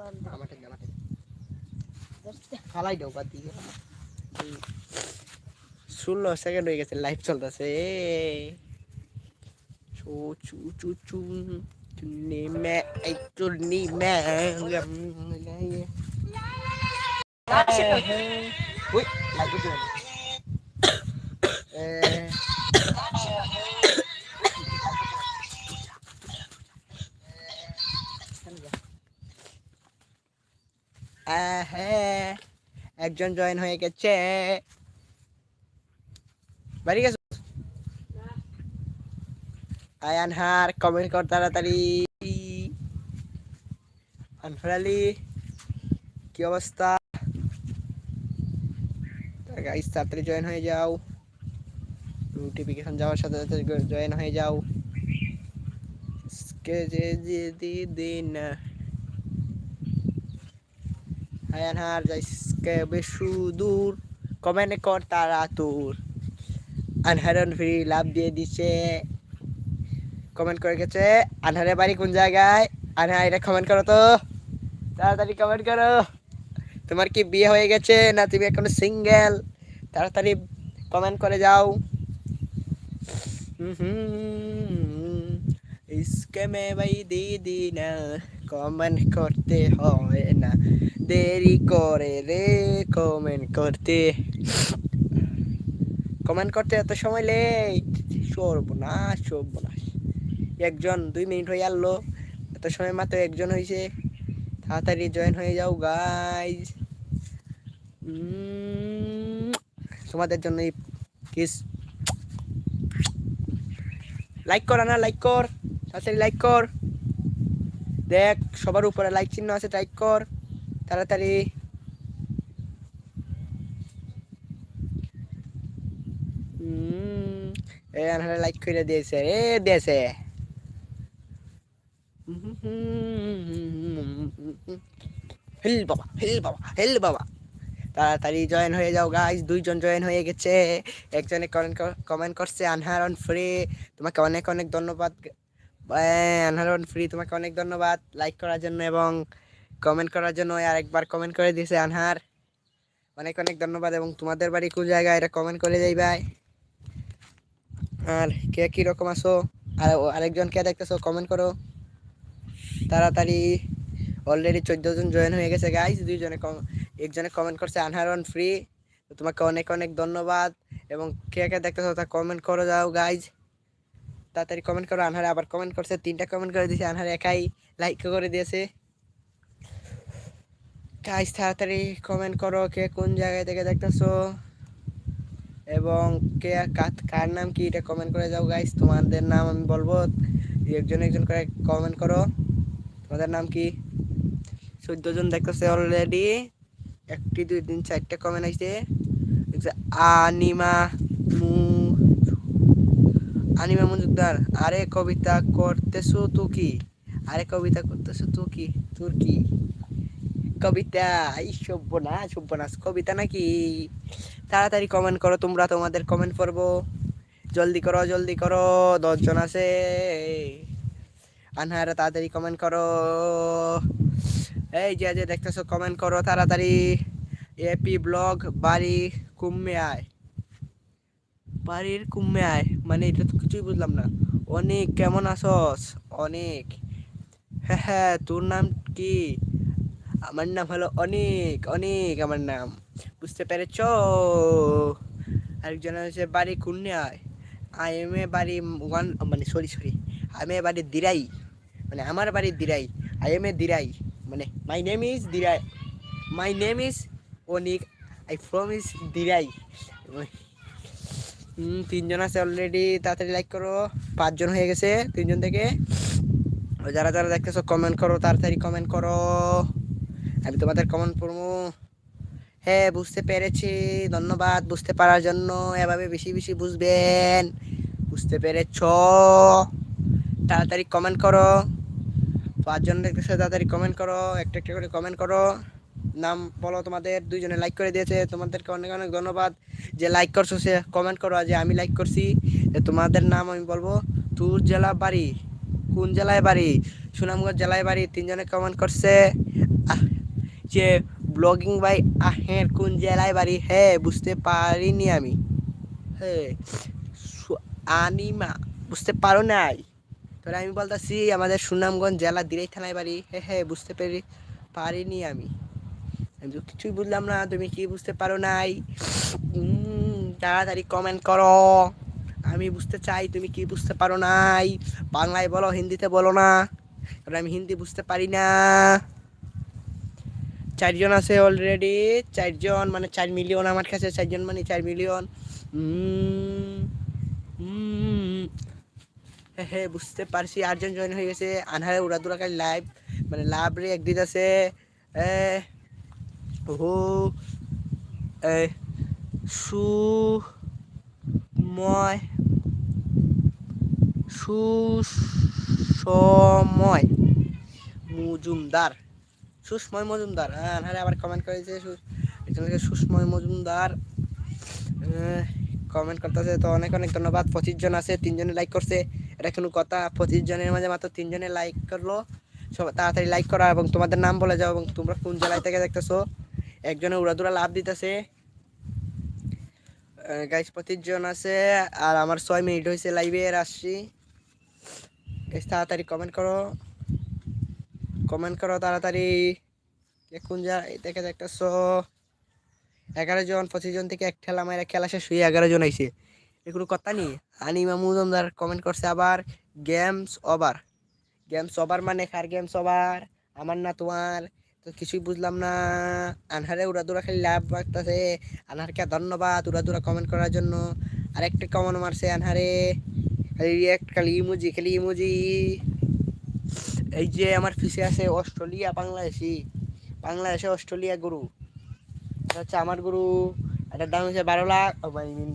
আমাকে আমাকে ফালাই দাও বাদ দিয়ে ষোলো সেকেন্ড হয়ে গেছে লাইভ চলতেছে চু চু চু চু চুন্নি মে এই চুন্নি মে উই লাইভ হ্যাঁ একজন জয়েন হয়ে গেছে। বাড়ি গেছো? আয়ান হার কমেন্ট কর তাড়াতাড়ি। আনফার আলী, কি অবস্থা? গাইস তাড়াতাড়ি জয়েন হয়ে যাও। নোটিফিকেশন যাওয়ার সাথে সাথে জয়েন হয়ে যাও। কে যে যে দি দিন আয়ান হার যাইসকে বেশু দূর কমেন্ট কর তারা তোর। আনহারন ফ্রি লাভ দিয়ে দিছে। কমেন্ট করে গেছে, আনহারের বাড়ি কোন জায়গায়? আনহার এটা কমেন্ট করো তো। তাড়াতাড়ি কমেন্ট করো। তোমার কি বিয়ে হয়ে গেছে না তুমি এখন সিঙ্গেল তাড়াতাড়ি কমেন্ট করে যাও। ইসকে মে ভাই দিদি না কমেন্ট করতে হয় না। দেরি করে রে কমেন্ট করতে কমেন্ট করতে এত সময় লেট সর্বনাশ সর্বনাশ। একজন, দুই মিনিট হয়ে গেলো। এত সময় মাত্র একজন হয়েছে তাড়াতাড়ি জয়েন হয়ে যাও গাইজ তোমাদের জন্য এই কিস লাইক কর না লাইক কর। তাড়াতাড়ি লাইক কর। দেখ, সবার উপরে লাইক চিহ্ন আছে লাইক কর। তাড়াতাড়ি। লাইক করে দিয়েছে, এ দিয়েছে। হিল বাবা হিল বাবা হিল বাবা। তাড়াতাড়ি জয়েন হয়ে যাও গাইজ দুইজন জয়েন হয়ে গেছে। একজনে কমেন্ট করছে, আনহার অন ফ্রি তোমাকে অনেক অনেক ধন্যবাদ। আনহার অন ফ্রি তোমাকে অনেক ধন্যবাদ। লাইক করার জন্য এবং কমেন্ট করার জন্য আরেকবার কমেন্ট করে দিয়েছে আনহার। অনেক অনেক ধন্যবাদ এবং তোমাদের বাড়ি কোন জায়গায় এটা কমেন্ট করে যাই ভাই? আর কে কীরকম আসো আর আরেকজন কে দেখতেছো কমেন্ট করো। তাড়াতাড়ি অলরেডি চোদ্দ জন জয়েন হয়ে গেছে গাইজ দুইজনে কম একজনে কমেন্ট করছে আনহার অন ফ্রি তোমাকে অনেক অনেক ধন্যবাদ এবং কে কে দেখতেছো তা কমেন্ট করো যাও গাইজ তাড়াতাড়ি কমেন্ট করো, আনহারে আবার কমেন্ট করছে, তিনটা কমেন্ট করে দিয়েছে, আনহারে একাই লাইক করে দিয়েছে। গাইজ তাড়াতাড়ি কমেন্ট করো কে কোন জায়গায় থেকে দেখতেছো। এবং কে কার- নাম কি এটা কমেন্ট করে যাও গাইজ তোমাদের নাম আমি বলব। একজন একজন করে কমেন্ট করো। তোমাদের নাম কি? চোদ্দ জন দেখতেছে অলরেডি একটি, দুই, তিন, চারটে কমেন্ট আসছে আনিমা মু আনিমা মজুমদার, আরে কবিতা করতেছো তো কি? আরে কবিতা করতেছো তো কি? তোর কি? কবিতা, এই সব্যনাশ সব্যনাশ কবিতা নাকি? তাড়াতাড়ি কমেন্ট করো, তোমরা তোমাদের কমেন্ট পড়ব। জলদি করো জলদি করো, দশজন আছে। আনহারা, তাড়াতাড়ি কমেন্ট করো। এই যে যে, দেখতেছো কমেন্ট করো তাড়াতাড়ি। এপি ব্লগ বাড়ি কুম্মে আয় বাড়ির কুম্মে আয় মানে এটা তো কিছুই বুঝলাম না। অনেক, কেমন আছস? অনেক। হ্যাঁ হ্যাঁ তোর নাম কি? আমার নাম হলো অনেক অনেক আমার নাম। বুঝতে পেরেছ? আরেকজন হচ্ছে বাড়ি কুন্নে আয় আই এম এ বাড়ি ওয়ান মানে সরি সরি আমি এ বাড়ি দিরাই। মানে আমার বাড়ি Dirai. I am a Dirai. মানে my name is Dirai. My name is Anik. I from is Dirai তিনজন আছে অলরেডি তাড়াতাড়ি লাইক করো। পাঁচজন হয়ে গেছে তিনজন থেকে। যারা যারা দেখতেছো কমেন্ট করো, তাড়াতাড়ি কমেন্ট করো। আমি তোমাদের কমেন্ট পড়ব হ্যাঁ বুঝতে পেরেছি। ধন্যবাদ, বুঝতে পারার জন্য। এভাবে বেশি বেশি বুঝবেন। বুঝতে পেরেছ? তাড়াতাড়ি কমেন্ট করো। পাঁচজন দেখতেছে তাড়াতাড়ি কমেন্ট করো। একটা একটা করে কমেন্ট করো। নাম বলো তোমাদের। দুইজনে লাইক করে দিয়েছে। তোমাদেরকে অনেক অনেক ধন্যবাদ। যে লাইক করছ, সে কমেন্ট করো। যে আমি লাইক করছি তোমাদের নাম আমি বলব। তোর জেলা বাড়ি। কোন জেলায় বাড়ি? সুনামগঞ্জ জেলায় বাড়ি। তিনজনে কমেন্ট করছে। যে ব্লগিং বাই আহের কোন জেলায় বাড়ি? হ্যাঁ বুঝতে পারিনি আমি। হ্যাঁ আনিমা, বুঝতে পারো নাই? তাহলে আমি বলতেছি, আমাদের সুনামগঞ্জ জেলা দিরাই থানায় বাড়ি। হ্যাঁ হ্যাঁ বুঝতে পেরে পারিনি আমি। আমি তো কিছুই বুঝলাম না, তুমি কি বুঝতে পারো নাই? তাড়াতাড়ি কমেন্ট করো। আমি বুঝতে চাই, তুমি কি বুঝতে পারো নাই? বাংলায় বলো, হিন্দিতে বলো না। কারণ আমি হিন্দি বুঝতে পারি না। চারজন আছে অলরেডি চারজন মানে চার মিলিয়ন আমার কাছে, চারজন মানে চার মিলিয়ন হ্যাঁ বুঝতে পারছি, আটজন জয়েন হয়ে গেছে। আনহারে উড়াদুরাকার লাইভ মানে লাভ রে একদিন আছে। ও সু, ময় সুসময় মজুমদার। সুসময় মজুমদার। হ্যাঁ আনহারে আবার কমেন্ট করেছে সু- একজন লিখেছে সুসময় মজুমদার। কমেন্ট করতেছে, তো অনেক অনেক ধন্যবাদ। পঁচিশ জন আছে, তিনজনে লাইক করছে। এটা কোনো কথা। পঁচিশ জনের মাঝে মাত্র তিনজনে লাইক করল। সব তাড়াতাড়ি লাইক করা এবং তোমাদের নাম বলে যাও এবং তোমরা কোন জেলায় থেকে দেখতেছো? একজনে উড়াদুরা লাভ দিতেছে। গাইস পঁচিশ জন আছে। আর আমার ছয় মিনিট হয়েছে লাইভে আসছি। তাড়াতাড়ি কমেন্ট করো। কমেন্ট করো তাড়াতাড়ি। কোন জায়গায় থেকে দেখতেছো। এগারো জন, পঁচিশ জন থেকে এক ঠেলা মায়ের খেলা শেষ হয়ে এগারো জন আইসে এগুলো কথা নেই। আনিমা মুজমদার কমেন্ট করছে আবার গেমস ওভার গেমস ওভার মানে কার গেমস ওভার আমার না তোমার। তো কিছুই বুঝলাম না। আনহারে উড়াদুরা খালি লাভ রাখতেছে আনহারকে ধন্যবাদ উড়াদুরা কমেন্ট করার জন্য। আরেকটা কমন মারছে আনহারে। খালি রিয়াক্ট খালি ইমোজি খালি ইমোজি এই যে আমার ফিসে আছে অস্ট্রেলিয়া, বাংলাদেশি। বাংলাদেশে অস্ট্রেলিয়া গরু। এটা হচ্ছে আমার গরু। এটার দাম হচ্ছে বারো লাখ আই মিন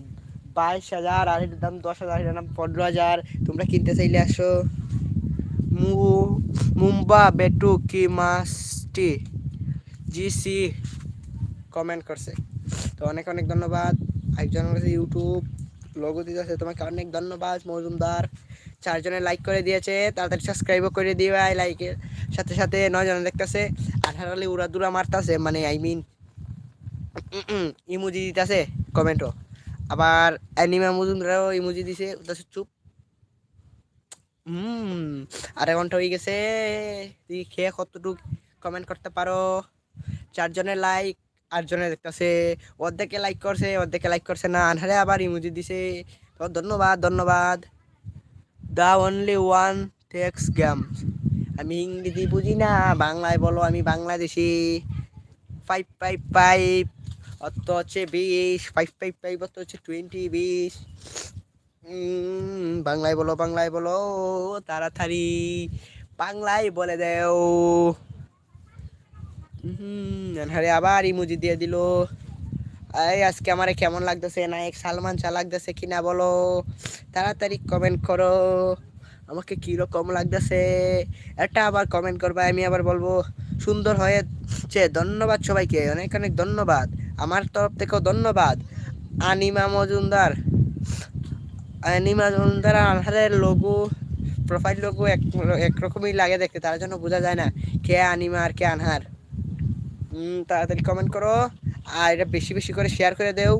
বাইশ হাজার, আর এটার দাম দশ হাজার, এটার দাম পনেরো হাজার। তোমরা কিনতে চাইলে আসো। মু, মুম্বা, বেটু, কি মাসটি জি সি কমেন্ট করছে। তো অনেক অনেক ধন্যবাদ। একজন ইউটিউব লোগো দিতেছে তোমাকে অনেক ধন্যবাদ, মজুমদার। চারজনে লাইক করে দিয়েছে, তাড়াতাড়ি সাবস্ক্রাইবও করে দিবে লাইকের সাথে সাথে নয় জন দেখতেছে উড়া দুরা মারতাছে মানে আই মিন ইমোজি দিতেছে কমেন্টও আবার অ্যানিমা মজুমদারও ইমোজি দিছে উদাস চুপ। হুম আধা ঘণ্টা হয়ে গেছে। তুই খেয়ে কতটুকু কমেন্ট করতে পারো? চারজনের লাইক আটজনে দেখতেছে। অর্ধেকে লাইক করছে, অর্ধেকে লাইক করছে না। আনহারে আবার ইমোজি দিছে। ধন্যবাদ ধন্যবাদ। The only one text games আমি ইংরেজি বুঝি না, বাংলায় বলো, আমি বাংলাদেশি। ফাইভ ফাইভ ফাইভ অত হচ্ছে বিশ। ফাইভ ফাইভ ফাইভ অত হচ্ছে টোয়েন্টি বিশ। বাংলায় বলো বাংলায় বলো, তাড়াতাড়ি। বাংলায় বলে দেও। হুম আবার ইমুজি দিয়ে দিল। এই আজকে আমারে কেমন লাগতেছে? নায়ক সালমান শাহ লাগতেছে কিনা বলো? তাড়াতাড়ি কমেন্ট করো। আমাকে কীরকম লাগতেছে? এটা আবার কমেন্ট করবে, আমি আবার বলব, সুন্দর হয়েছে। ধন্যবাদ সবাইকে, অনেক অনেক ধন্যবাদ। আমার তরফ থেকেও ধন্যবাদ। আনিমা মজুমদার আনিমা মজুমদার আনহারের লোগো প্রোফাইল লোগো এক, একরকমই লাগে দেখতে, তার জন্য বোঝা যায় না কে আনিমা আর কে আনহার। তাড়াতাড়ি কমেন্ট করো। আর এটা বেশি বেশি করে শেয়ার করে দেও।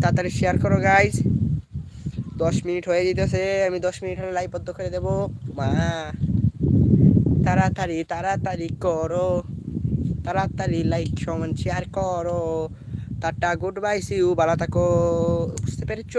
তাড়াতাড়ি শেয়ার করো গাইজ দশ মিনিট হয়ে যেতেছে, আমি দশ মিনিট হলে লাইভ বদ্ধ করে দেবো। মা, তাড়াতাড়ি তাড়াতাড়ি করো। তাড়াতাড়ি লাইক সমান শেয়ার করো। টাটা গুড বাই সিউ ভালো থাকো। বুঝতে পেরেছ?